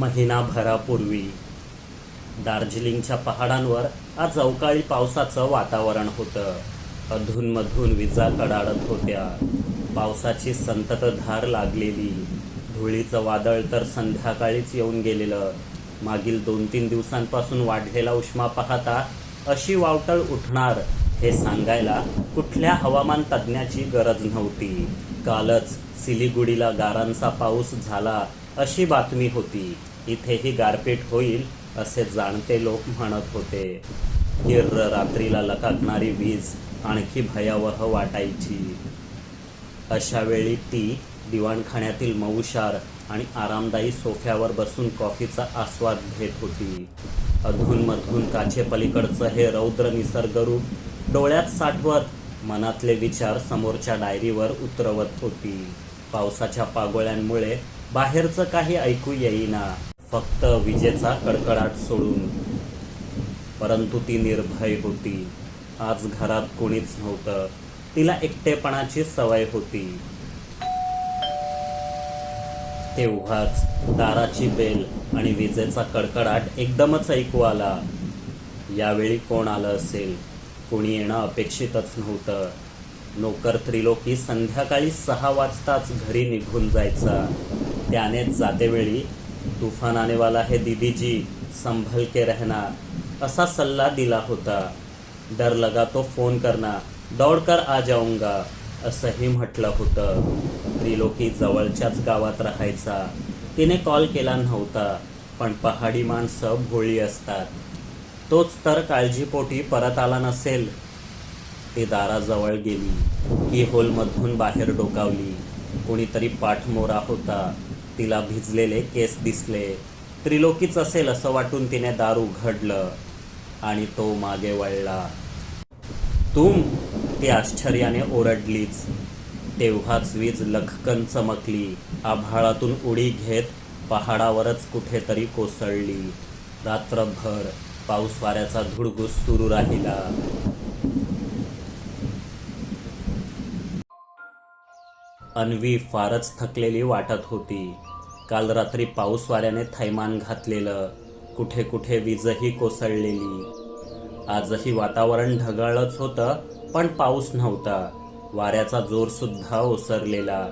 महिनाभरापूर्वी दार्जिलिंगच्या पहाडांवर आज अवकाळी पावसाचं वातावरण होतं. अधूनमधून विजा कडाडत होत्या. पावसाची संततधार लागलेली. धुळीचं वादळ तर संध्याकाळीच येऊन गेलेलं. मागील दोन तीन दिवसांपासून वाढलेला उष्मा पाहता अशी वावटळ उठणार हे सांगायला कुठल्या हवामान तज्ज्ञाची गरज नव्हती. कालच सिलिगुडीला गारांचा पाऊस झाला अशी बातमी होती. इथेही गारपीट होईल असे जाणते लोक म्हणत होते. हिर्र रात्रीला लकाकणारी वीज आणखी भयावह वाटायची. अशा वेळी ती दिवाणखाण्यातील मऊशार आणि आरामदायी सोफ्यावर बसून कॉफीचा आस्वाद घेत होती. अधूनमधून काचेपलीकडचं हे रौद्र निसर्गरूप डोळ्यात साठवत मनातले विचार समोरच्या डायरीवर उतरवत होती. पावसाच्या पागोळ्यांमुळे बाहेरचं काही ऐकू येईना. फक्त विजेचा कडकडाट सोडून. परंतु ती निर्भय होती. आज घरात कोणीच नव्हतं. तिला एकटेपणाची सवय होती. तेव्हाच दाराची बेल आणि विजेचा कडकडाट एकदमच ऐकू आला. यावेळी कोण आलं असेल? कोणी येणं अपेक्षितच नव्हतं. नोकर त्रिलोकी संध्याकाळी सहा वाजताच घरी निघून जायचा. त्याने जातेवेळी तुफान आने वाला है दीदीजी संभल के रहना। असा सल्ला दिला होता। डर लगा तो फोन करना। दौडकर आ जाऊंगा। असंही म्हटलं होतं। त्रिलोकी जवळच्याच गावात राहायचा। तिने कॉल केला नव्हता पण पहाडी माणसं भोळी असतात. तोच तर काळजीपोटी परत आला नसेल. ती दाराजवळ गेली. की होलमधून बाहेर डोकावली. कोणीतरी पाठमोरा होता. तिला भिजलेले केस दिसले. त्रिलोकीच असेल असं वाटून तिने दार उघडलं आणि तो मागे वळला. तुम ती आश्चर्याने ओरडलीच. तेव्हाच वीज लखकन चमकली. आभाळातून उडी घेत पहाडावरच कुठेतरी कोसळली. रात्रभर पाऊस वाऱ्याचा धुडगूस सुरू राहिला. अन्वी फारच थकलेली वाटत होती. काल रात्री पाऊस वाऱ्याने थैमान घातलेलं. कुठे कुठे वीजही कोसळलेली. आजही वातावरण ढगाळच होतं पण पाऊस नव्हता. वाऱ्याचा जोर सुद्धा ओसरलेला.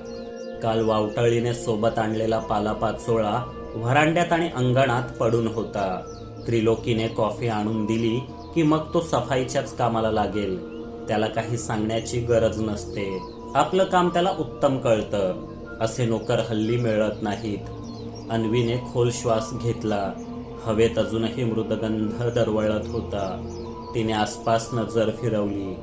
काल वावटळीने सोबत आणलेला पालापाचोळा व्हरांड्यात आणि अंगणात पडून होता. त्रिलोकीने कॉफी आणून दिली की मग तो सफाईच्याच कामाला लागेल. त्याला काही सांगण्याची गरज नसते. आपलं काम त्याला उत्तम कळतं. असे नोकर हल्ली मिळत नाहीत. अन्वीने खोल श्वास घेतला. हवेत अजूनही मृदगंध दरवळत होता. तिने आसपास नजर फिरवली.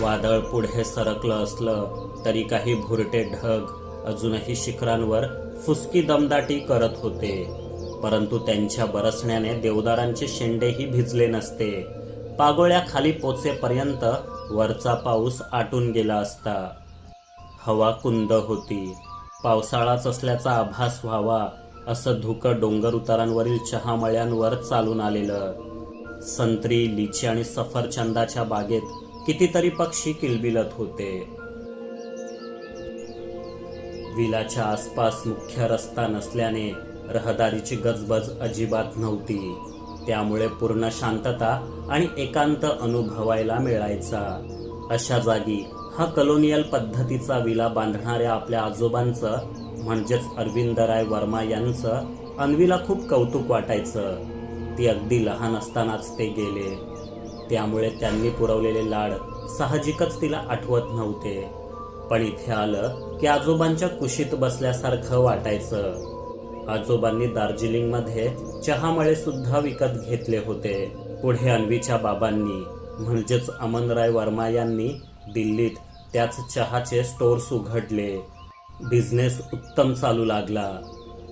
वादळ पुढे सरकलं असलं तरी काही भुरटे ढग अजूनही शिखरांवर फुसकी दमदाटी करत होते. परंतु त्यांच्या बरसण्याने देवदारांचे शेंडेही भिजले नसते. पागोळ्या खाली पोचेपर्यंत वरचा पाऊस आटून गेला असता. हवा कुंद होती. पावसाळाच असल्याचा आभास व्हावा असं धुकं डोंगर उतारांवरील चहामळ्यांवर चालून आलेलं. संत्री लिची आणि सफरचंदाच्या बागेत कितीतरी पक्षी किलबिलत होते. विलाच्या आसपास मुख्य रस्ता नसल्याने रहदारीची गजबज अजिबात नव्हती. त्यामुळे पूर्ण शांतता आणि एकांत अनुभवायला मिळायचा. अशा जागी हा कलोनियल पद्धतीचा विला बांधणाऱ्या आपल्या आजोबांचं म्हणजेच अरविंदराय वर्मा यांचं अन्वीला खूप कौतुक वाटायचं. ती अगदी लहान असतानाच ते गेले. त्यामुळे त्यांनी पुरवलेले लाड साहजिकच तिला आठवत नव्हते. पण इथे आलं की आजोबांच्या कुशीत बसल्यासारखं वाटायचं. आजोबांनी दार्जिलिंगमध्ये चहामळे सुद्धा विकत घेतले होते. पुढे अन्वीच्या बाबांनी म्हणजेच अमनराय वर्मा यांनी दिल्लीत त्याच चहाचे स्टोर्स उघडले. बिझनेस उत्तम चालू लागला.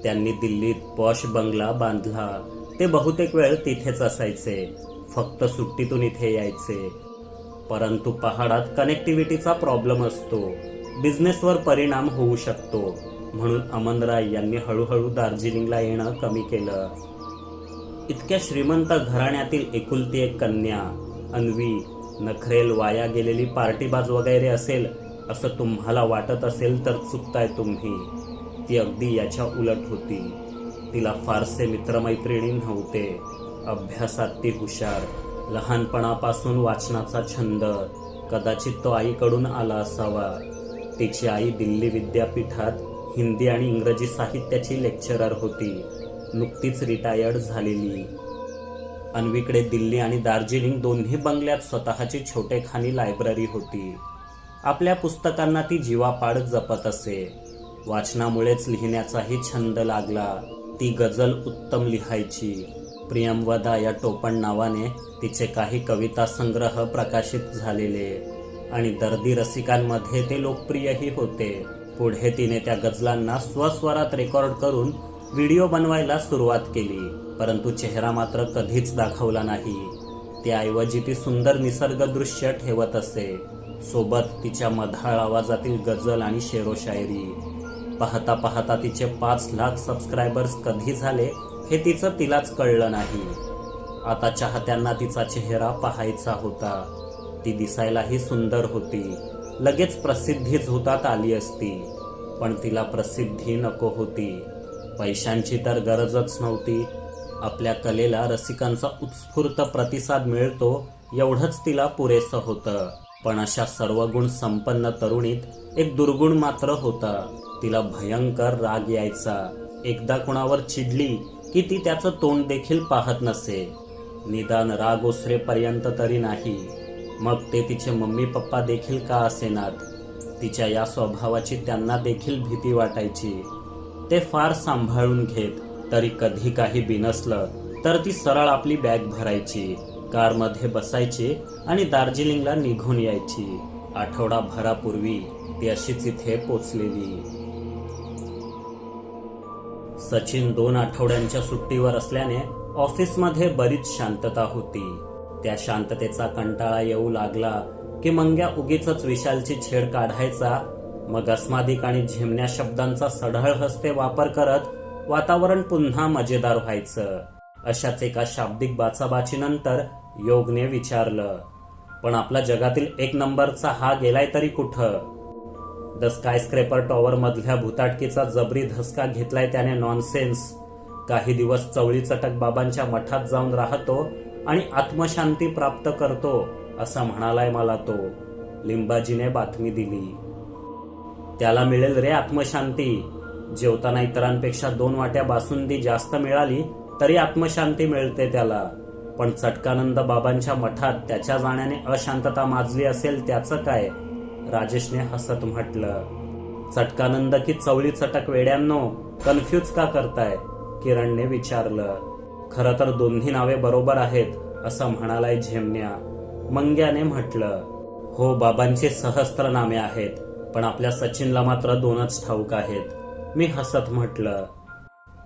त्यांनी दिल्लीत पॉश बंगला बांधला. ते बहुतेक वेळ तिथेच असायचे. फक्त सुट्टीतून इथे यायचे. परंतु पहाडात कनेक्टिव्हिटीचा प्रॉब्लेम असतो. बिझनेसवर परिणाम होऊ शकतो. म्हणून अमन राय यांनी हळूहळू दार्जिलिंगला येणं कमी केलं. इतक्या श्रीमंत घराण्यातील एकुलती एक कन्या अन्वी नखरेल वाया गेलेली पार्टीबाज वगैरे असेल असं तुम्हाला वाटत असेल तर चुकताय तुम्ही. ती अगदी याच्या उलट होती. तिला फारसे मित्रमैत्रिणी नव्हते. अभ्यासात ती हुशार. लहानपणापासून वाचनाचा छंद. कदाचित तो आईकडून आला असावा. तिची आई दिल्ली विद्यापीठात हिंदी आणि इंग्रजी साहित्याची लेक्चरर होती. नुकतीच रिटायर्ड झालेली. अन्वीकडे दिल्ली आणि दार्जिलिंग दोन्ही बंगल्यात स्वतःची छोटेखानी लायब्ररी होती. आपल्या पुस्तकांना ती जीवापाड जपत असे. वाचनामुळेच लिहिण्याचाही छंद लागला. ती गझल उत्तम लिहायची. प्रियमवदा या टोपण नावाने तिचे काही कविता संग्रह प्रकाशित झालेले आणि दर्दी रसिकांमध्ये ते लोकप्रियही होते. पुढे तिने त्या गझलांना स्वस्वरात रेकॉर्ड करून व्हिडिओ बनवायला सुरुवात केली. परंतु चेहरा मात्र कधीच दाखवला नाही. त्याऐवजी ती सुंदर निसर्ग दृश्य ठेवत असे. सोबत तिच्या मधाळ आवाजातील गझल आणि शेरोशायरी पाहता पाहता तिचे पाच लाख सबस्क्रायबर्स कधी झाले हे तिचं तिलाच कळलं नाही. आता चाहत्यांना तिचा चेहरा पाहायचा होता. ती दिसायलाही सुंदर होती. लगेच प्रसिद्धी झोतात आली असती. पण तिला प्रसिद्धी नको होती. पैशांची तर गरजच नव्हती. आपल्या कलेला रसिकांचा उत्स्फूर्त प्रतिसाद मिळतो एवढंच तिला पुरेसं होतं. पण अशा सर्व गुण संपन्न तरुणीत एक दुर्गुण मात्र होता. तिला भयंकर राग यायचा. एकदा कुणावर चिडली की ती त्याचं तोंड देखील पाहत नसे. निदान राग ओसरेपर्यंत तरी नाही. मग ते तिचे मम्मी पप्पा देखील का असेनात? तिच्या या स्वभावाची त्यांना देखील भीती वाटायची. ते फार सांभाळून घेत तरी कधी काही बिनसलं तर ती सरळ आपली बॅग भरायची कारमध्ये बसायची आणि दार्जिलिंगला निघून यायची. आठवडाभरापूर्वी ती अशीच इथे पोचलेली. सचिन दोन आठवड्यांच्या सुट्टीवर असल्याने ऑफिसमध्ये बरीच शांतता होती. त्या शांततेचा कंटाळा येऊ लागला की मंग्या उगीच विशालची छेड काढायचा मग अस्मादिक आणि झिमण्या शब्दांचा सढळ हस्ते वापर करत वातावरण पुन्हा मजेदार व्हायचं. अशाच एका शाब्दिक बाचाबाचीनंतर योगने विचारलं पण आपला जगातील एक नंबरचा हा गेलाय तरी कुठं? द स्कायस्क्रेपर टॉवर मधल्या भूताटकीचा जबरी धसका घेतलाय त्याने नॉनसेन्स. काही दिवस चवळी चटक बाबांच्या मठात जाऊन राहतो आणि आत्मशांती प्राप्त करतो असं म्हणालाय मला तो लिंबाजीने बातमी दिली. त्याला मिळेल रे आत्मशांती. जेवताना इतरांपेक्षा दोन वाट्या बासुंदी जास्त मिळाली तरी आत्मशांती मिळते त्याला. पण चटकानंद बाबांच्या मठात त्याच्या जाण्याने अशांतता माजली असेल त्याचं काय? राजेशने हसत म्हटलं. चटकानंद की चवळी चटक वेड्यांनो कन्फ्यूज का करताय? किरणने विचारलं. खरं तर दोन्ही नावे बरोबर आहेत असं म्हणालाय झेमण्या मंग्याने म्हटलं. हो बाबांचे सहस्त्र नामे आहेत पण आपल्या सचिनला मात्र दोनच ठाऊक आहेत. मी हसत म्हटलं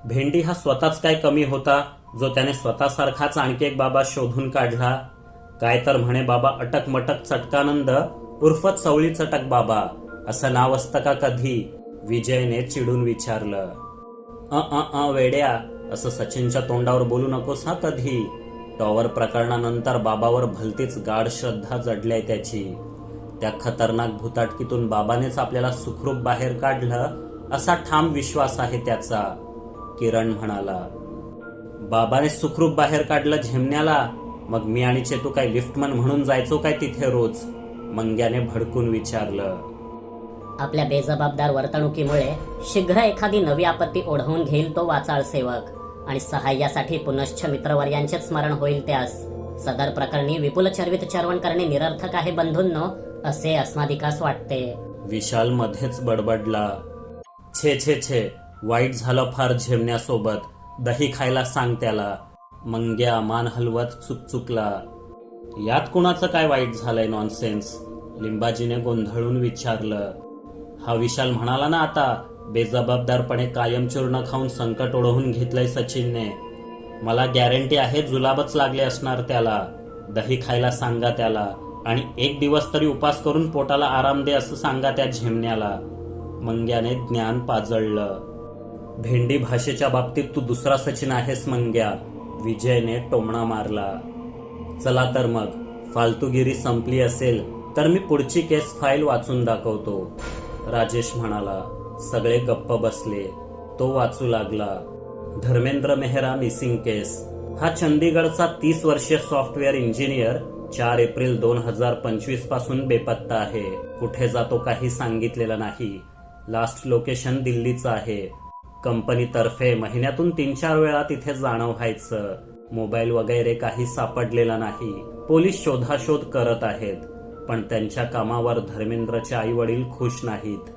भेंडी हा स्वतःच काय कमी होता जो त्याने स्वतःसारखाच आणखी एक बाबा शोधून काढला? काय तर म्हणे बाबा अटक मटक चटकानंद उर्फ चवळी चटक बाबा असं नाव असतं का कधी? विजयने चिडून विचारलं अ अ अ वेड्या असं सचिनच्या तोंडावर बोलू नकोस हा कधी? टॉवर प्रकरणानंतर बाबावर भलतीच गाढ श्रद्धा जडल्याय त्याची. त्या खतरनाक भूताटकीतून बाबानेच आपल्याला सुखरूप बाहेर काढलं असा ठाम विश्वास आहे त्याचा. किरण म्हणाला बाबाने सुखरूप बाहेर काढलं झेमण्याला मग मी आणि चेतू काय लिफ्टमन म्हणून जायचो काय तिथे रोज? मंग्याने भडकून विचारलं. आपल्या बेजबाबदार वर्तणुकीमुळे शीघ्र एखादी नवी आपत्ती ओढवून घेईल तो वाचाळ सेवक. आणि सहाय्यासाठी पुनश्च मित्रवर्यांचे स्मरण होईल त्यास. सदर प्रकरणी विपुल चर्वित चर्वण करणे निरर्थक आहे बंधूंनो असे अस्मादिकास वाटते. विशाल मध्येच बडबडला. छे छे छे. वाईट झालं फार झेमण्यासोबत. दही खायला सांग त्याला. मंग्या मान हलवत चुकचुकला यात कुणाचं काय वाईट झालंय नॉनसेन्स लिंबाजीने गोंधळून विचारलं. हा विशाल म्हणाला ना आता बेजबाबदारपणे कायम चूर्ण खाऊन संकट ओढवून घेतलंय सचिनने. मला गॅरंटी आहे जुलाबच लागले असणार त्याला. दही खायला सांगा त्याला. आणि एक दिवस तरी उपास करून पोटाला आराम दे असं सांगा त्या झेमण्याला. मंग्याने ज्ञान पाजळलं. भेंडी भाषेच्या बाबतीत तू दुसरा सचिन आहेस मंग्या. विजयने टोमणा मारला. चला तर मग फालतूगिरी संपली असेल तर मी पुढची केस फाईल वाचून दाखवतो. राजेश म्हणाला सगळे गप्प बसले. तो वाचू लागला. Dharmendra Mehra missing case. हा चंदीगडचा तीस वर्षीय सॉफ्टवेअर इंजिनियर चार एप्रिल दोन हजार पंचवीसपासून बेपत्ता आहे. कुठे जातो काही सांगितलेलं नाही. लास्ट लोकेशन दिल्लीचं आहे. कंपनीतर्फे महिन्यातून तीन चार वेळा तिथे जाणं व्हायचं मोबाईल वगैरे काही सापडलेला नाही. पोलीस शोधाशोध करत आहेत पण त्यांच्या कामावर धर्मेंद्रचे आई वडील खुश नाहीत.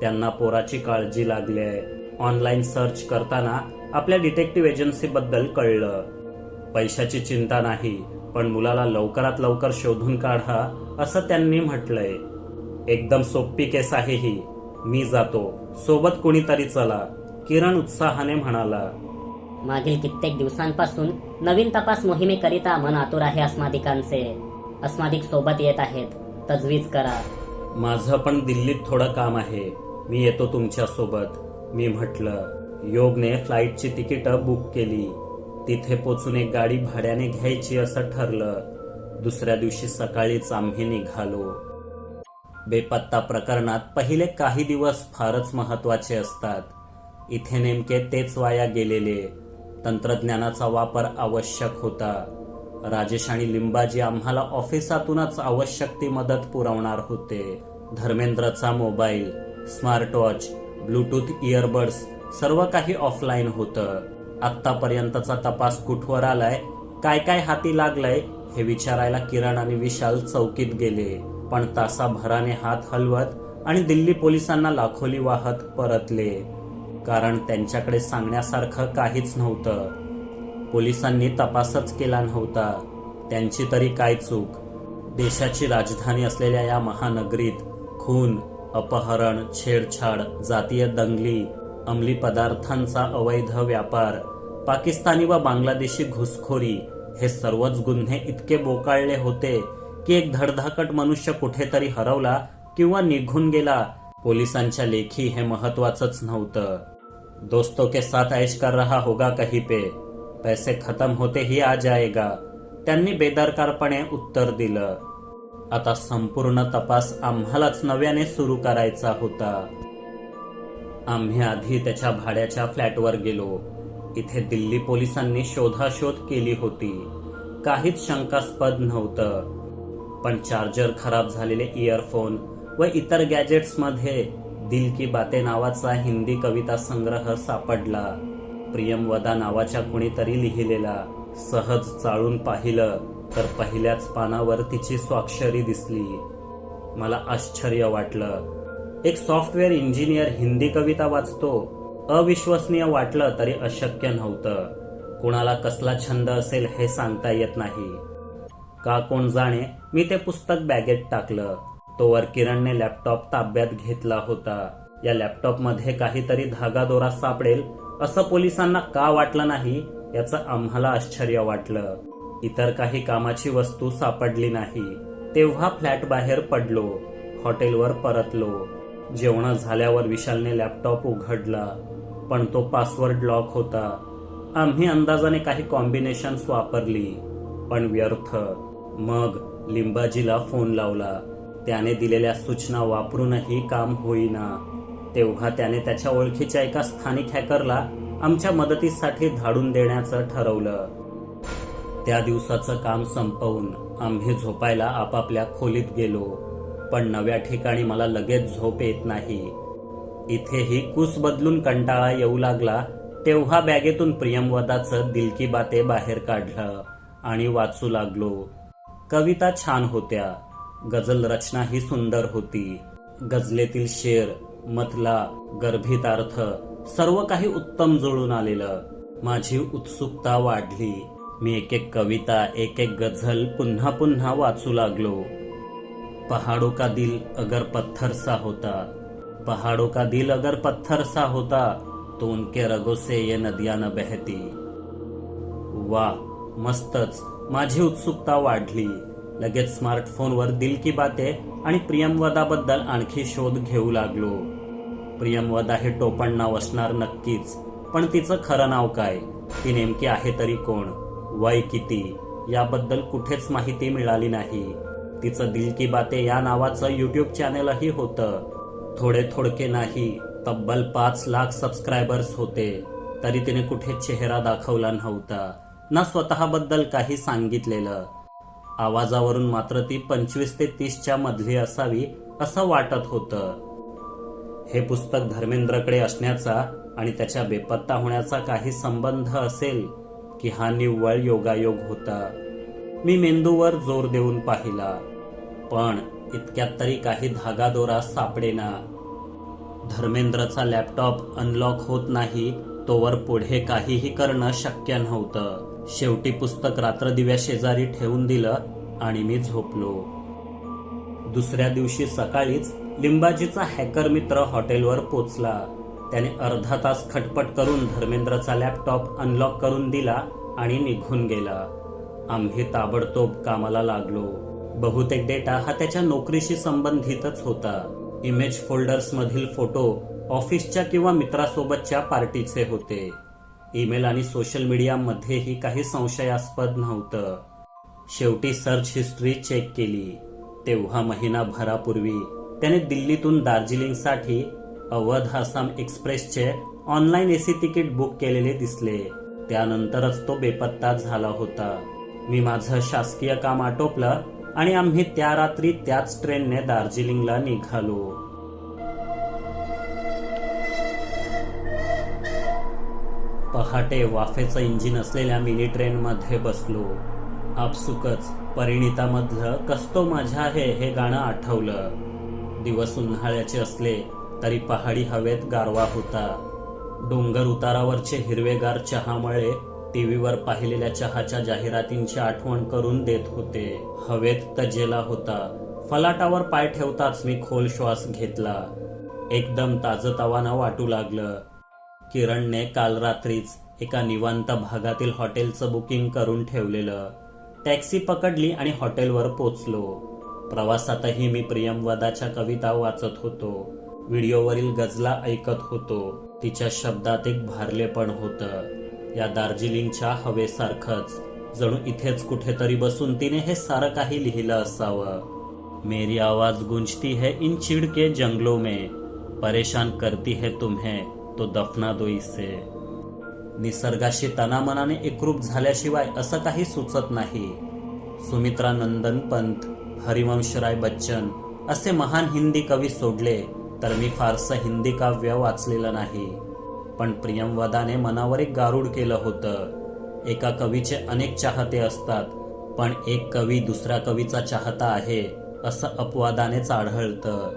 त्यांना पोराची काळजी लागली आहे ऑनलाईन सर्च करताना आपल्या डिटेक्टिव्ह एजन्सी बद्दल कळलं. पैशाची चिंता नाही पण मुलाला लवकरात लवकर शोधून काढा असं त्यांनी म्हटलंय. एकदम सोपी केस आहे ही. मी जातो. सोबत कुणीतरी चला. किरण उत्साहाने म्हणाला मागील कित्येक दिवसांपासून नवीन तपास मोहिमेकरिता मन आतुर आहे अस्मादिकांचे. अस्मादिक सोबत येत आहेत. तजवीज करा. माझं पण दिल्लीत थोडं काम आहे. मी येतो तुमच्यासोबत. मी म्हटलं योगने फ्लाईटची तिकीटं बुक केली. तिथे पोचून एक गाडी भाड्याने घ्यायची असं ठरलं. दुसऱ्या दिवशी सकाळीच आम्ही निघालो. बेपत्ता प्रकरणात पहिले काही दिवस फारच महत्त्वाचे असतात. इथे नेमके तेच वाया गेलेले. तंत्रज्ञानाचा वापर आवश्यक होता. राजेश आणि लिंबाजी आम्हाला ऑफिसातूनच आवश्यक ती मदत पुरवणार होते. धर्मेंद्रचा मोबाईल स्मार्टवॉच ब्लूटूथ इयरबड्स सर्व काही ऑफलाईन होतं. आत्तापर्यंतचा तपास कुठवर आलाय काय काय हाती लागलंय हे विचारायला किरण आणि विशाल चौकीत गेले. पण तासाभराने हात हलवत आणि दिल्ली पोलिसांना लाखोली वाहत परतले. कारण त्यांच्याकडे सांगण्यासारखं काहीच नव्हतं. पोलिसांनी तपासच केला नव्हता. त्यांची तरी काय चूक? देशाची राजधानी असलेल्या या महानगरीत खून अपहरण छेडछाड जातीय दंगली अंमली पदार्थांचा अवैध व्यापार पाकिस्तानी व बांगलादेशी घुसखोरी हे सर्वच गुन्हे इतके बोकाळले होते की एक धडधाकट मनुष्य कुठेतरी हरवला किंवा निघून गेला. पोलिसांच्या लेखी हे महत्वाचंच नव्हतं. दोस्तों के साथ ऐश कर रहा होगा कहीं पे. पैसे खतम होते ही आ जाएगा. त्यांनी बेदरकारपणे उत्तर दिलं. आता संपूर्ण तपास आम्हालाच नव्याने सुरू करायचा होता. आम्ही आधी त्याच्या भाड्याच्या फ्लॅटवर गेलो. इथे दिल्ली पोलिसांनी शोधाशोध केली होती. काहीच शंकास्पद नव्हतं. पण चार्जर खराब झालेले इयरफोन व इतर गॅजेट्समध्ये दिल की बाते नावाचा हिंदी कविता संग्रह सापडला. प्रियमवदा नावाच्या कुणीतरी लिहिलेला सहज चाळून पाहिलं तर पहिल्याच पानावर तिची स्वाक्षरी दिसली. मला आश्चर्य वाटलं. एक सॉफ्टवेअर इंजिनियर हिंदी कविता वाचतो. अविश्वसनीय वाटलं तरी अशक्य नव्हतं. कुणाला कसला छंद असेल हे सांगता येत नाही. का कोण जाणे मी ते पुस्तक बॅगेत टाकलं. तोवर किरणने लॅपटॉप ताब्यात घेतला होता. या लॅपटॉपमध्ये काहीतरी धागादोरा सापडेल असं पोलिसांना का वाटलं नाही याचं आम्हाला आश्चर्य वाटलं. इतर काही कामाची वस्तू सापडली नाही. तेव्हा फ्लॅट बाहेर पडलो हॉटेलवर परतलो. जेवण झाल्यावर विशालने लॅपटॉप उघडला पण तो पासवर्ड लॉक होता. आम्ही अंदाजाने काही कॉम्बिनेशन्स वापरली पण व्यर्थ. मग लिंबाजीला फोन लावला. त्याने दिलेल्या सूचना वापरूनही काम होईना. तेव्हा त्याने त्याच्या ओळखीच्या एका स्थानिक हॅकरला आमच्या मदतीसाठी धाडून देण्याचं ठरवलं. त्या दिवसाचं काम संपवून आम्ही झोपायला आपापल्या खोलीत गेलो. पण नव्या ठिकाणी मला लगेच झोप येत नाही. इथेही कूस बदलून कंटाळा येऊ लागला तेव्हा बॅगेतून प्रियमवदाचं दिलकी बाते बाहेर काढलं आणि वाचू लागलो. कविता छान होत्या. गझल रचना ही सुंदर होती. गझलेतील शेर मतला गर्भित अर्थ सर्व काही उत्तम जुळून आलेलं. माझी उत्सुकता वाढली. मी एक एक कविता एक एक गझल पुन्हा पुन्हा वाचू लागलो. पहाडो का दिल अगर पत्थर सा होता. पहाडो का दिल अगर पत्थर सा होता तो उनके रगो से ये नदियां न बहती. वा मस्तच. माझी उत्सुकता वाढली. लगेच स्मार्टफोनवर दिल की बाते आणि प्रियमवदाबद्दल आणखी शोध घेऊ लागलो. प्रियमवदा हे टोपण नाव असणार नक्कीच पण तिचं खरं नाव काय? ती नेमकी आहे तरी कोण? वय किती? याबद्दल कुठेच माहिती मिळाली नाही. तिचं दिल की बाते या नावाचं युट्यूब चॅनेलही होतं. थोडे थोडके नाही तब्बल पाच लाख सबस्क्रायबर्स होते. तरी तिने कुठे चेहरा दाखवला नव्हता. ना स्वतःबद्दल काही सांगितलेलं. आवाजावरून मात्र ती पंचवीस ते तीसच्या मधली असावी असं वाटत होतं. हे पुस्तक धर्मेंद्रकडे असण्याचा आणि त्याच्या बेपत्ता होण्याचा काही संबंध असेल की हा निव्वळ योगायोग होता. मी मेंदूवर जोर देऊन पाहिला. पण इतक्यात तरी काही धागादोरा सापडेना. धर्मेंद्रचा लॅपटॉप अनलॉक होत नाही तोवर पुढे काहीही करणं शक्य नव्हतं. शेवटी पुस्तक रात्रदिव्या शेजारी ठेवून दिलं आणि मी झोपलो. दुसऱ्या दिवशी सकाळीच लिंबाजीचा हॅकर मित्र हॉटेलवर पोचला. त्याने अर्धा तास खटपट करून धर्मेंद्रचा लॅपटॉप अनलॉक करून दिला आणि निघून गेला. आम्ही ताबडतोब कामाला लागलो. बहुतेक डेटा हा त्याच्या नोकरीशी संबंधितच होता. इमेज फोल्डर्स मधील फोटो ऑफिसच्या किंवा मित्रासोबतच्या पार्टीचे होते. ईमेल आणि सोशल मीडियामध्येही काही संशयास्पद नव्हतं. शेवटी सर्च हिस्ट्री चेक केली. तेव्हा महिनाभरापूर्वी त्याने दिल्लीतून दार्जिलिंगसाठी अवध आसाम एक्सप्रेसचे ऑनलाईन एसी तिकीट बुक केलेले दिसले. त्यानंतरच तो बेपत्ता झाला होता. मी माझं शासकीय काम आटोपलं आणि आम्ही त्या रात्री त्याच ट्रेनने दार्जिलिंगला निघालो. पहाटे वाफेचं इंजिन असलेल्या मिनी ट्रेनमध्ये बसलो. आपसुकच परिणितामधलं कसतो माझ्या आहे हे गाणं आठवलं. दिवस उन्हाळ्याचे असले तरी पहाडी हवेत गारवा होता. डोंगर उतारावरचे हिरवेगार चहामळे टीव्हीवर पाहिलेल्या चहाच्या जाहिरातींची आठवण करून देत होते. हवेत तजेला होता. फलाटावर पाय ठेवताच मी खोल श्वास घेतला. एकदम ताजतवाना वाटू लागलं. किरणने काल रात्रीच एका निवांत भागातील हॉटेलचं बुकिंग करून ठेवलेलं. टॅक्सी पकडली आणि हॉटेलवर पोचलो. प्रवासातही मी प्रियमवदाच्या कविता वाचत होतो. व्हिडिओवरील गजला ऐकत होतो. तिच्या शब्दात एक भारलेपण होतं. या दार्जिलिंगच्या हवेसारखंच. जणू इथेच कुठेतरी बसून तिने हे सारं काही लिहिलं असावं. मेरी आवाज गुंजती है इन चिड़ के जंगलों में. परेशान करती है तुम्हें. तो दफना दो इसे. निसर्गाशी तनामनाने एकरूप झाल्याशिवाय असं काही सुचत नाही. सुमित्रा नंदन पंत हरिवंशराय बच्चन असे महान हिंदी कवी सोडले तर मी फारसं हिंदी काव्य वाचलेलं नाही. पण प्रियमवदाने मनावर एक गारुड केलं होतं. एका कवीचे अनेक चाहते असतात पण एक कवी दुसऱ्या कवीचा चाहता आहे असं अपवादानेच आढळतं.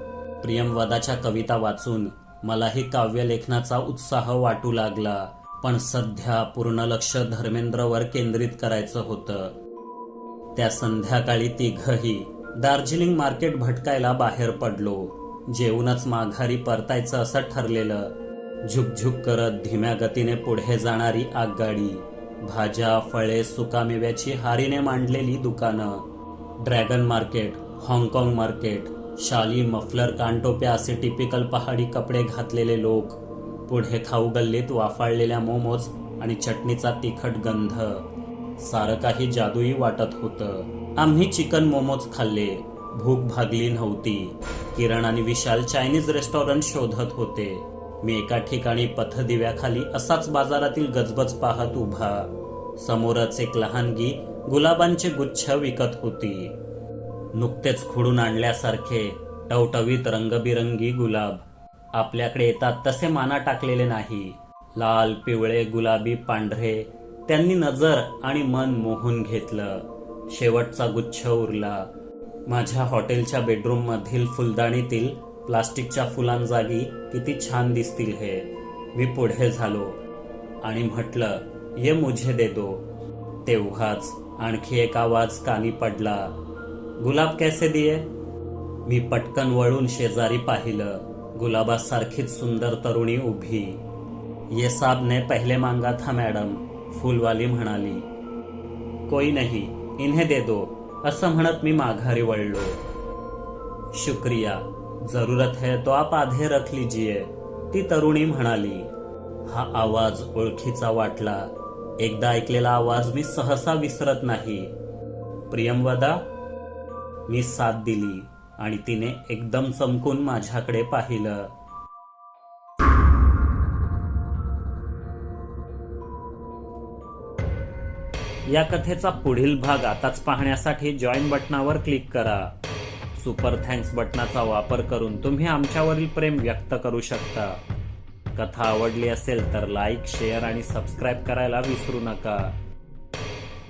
प्रियमवदाच्या कविता वाचून मलाही काव्यलेखनाचा उत्साह वाटू लागला पण सध्या पूर्ण लक्ष धर्मेंद्रवर केंद्रित करायचं होतं. त्या संध्याकाळी तिघही दार्जिलिंग मार्केट भटकायला बाहेर पडलो. जेवूनच माघारी परतायचं असं ठरलेलं झुकझुक करत धीम्या गतीने पुढे जाणारी आगगाडी भाज्या फळे सुकामेव्याची हारीने मांडलेली दुकानं ड्रॅगन मार्केट हाँगकाँग मार्केट शाली मफलर कानटोप्या असे टिपिकल पहाडी कपडे घातलेले लोक. पुढे खाऊ गल्लीत वाफाळलेल्या मोमोज आणि चटणीचा तिखट गंध. सारं काही जादूई वाटत होतं. आम्ही चिकन मोमोज खाल्ले. भूक भागली नव्हती. किरण आणि विशाल चायनीज रेस्टॉरंट शोधत होते. मी एका ठिकाणी पथदिव्याखाली असाच बाजारातील गजबज पाहत उभा. समोरच एक लहानगी गुलाबांचे गुच्छ विकत होती. नुकतेच खुडून आणल्यासारखे टवटवीत रंगबिरंगी गुलाब आपल्याकडे येतात तसे माना टाकलेले नाही. लाल पिवळे गुलाबी पांढरे. त्यांनी नजर आणि मन मोहून घेतलं. शेवटचा गुच्छ उरला. माझ्या हॉटेलच्या बेडरूम मधील फुलदाणीतील प्लास्टिकच्या फुलांजागी किती छान दिसतील हे. मी पुढे झालो आणि म्हटलं ये मुझे दे दो. तेव्हाच आणखी एक आवाज कानी पडला. गुलाब कैसे दिये मी पटकन वळून शेजारी पाहिलं. गुलाबासारखीच सुंदर तरुणी उभी. ये साबने पहले मांगा था मॅडम फुलवाली म्हणाली. कोई नाही इन्हे दे दो असं म्हणत मी माघारी वळलो. शुक्रिया जरूरत है तो आप आधे रख लीजिए ती तरुणी म्हणाली. हा आवाज ओळखीचा वाटला. एकदा ऐकलेला आवाज मी सहसा विसरत नाही. प्रियमवदा मी साथ दिली आणि तिने एकदम चमकून माझ्याकडे पाहिलं. या कथेचा पुढील भाग आताच पाहण्यासाठी जॉईन बटनावर क्लिक करा. सुपर थँक्स बटनाचा वापर करून तुम्ही आमच्यावरील प्रेम व्यक्त करू शकता. कथा आवडली असेल तर लाईक शेअर आणि सबस्क्राईब करायला विसरू नका.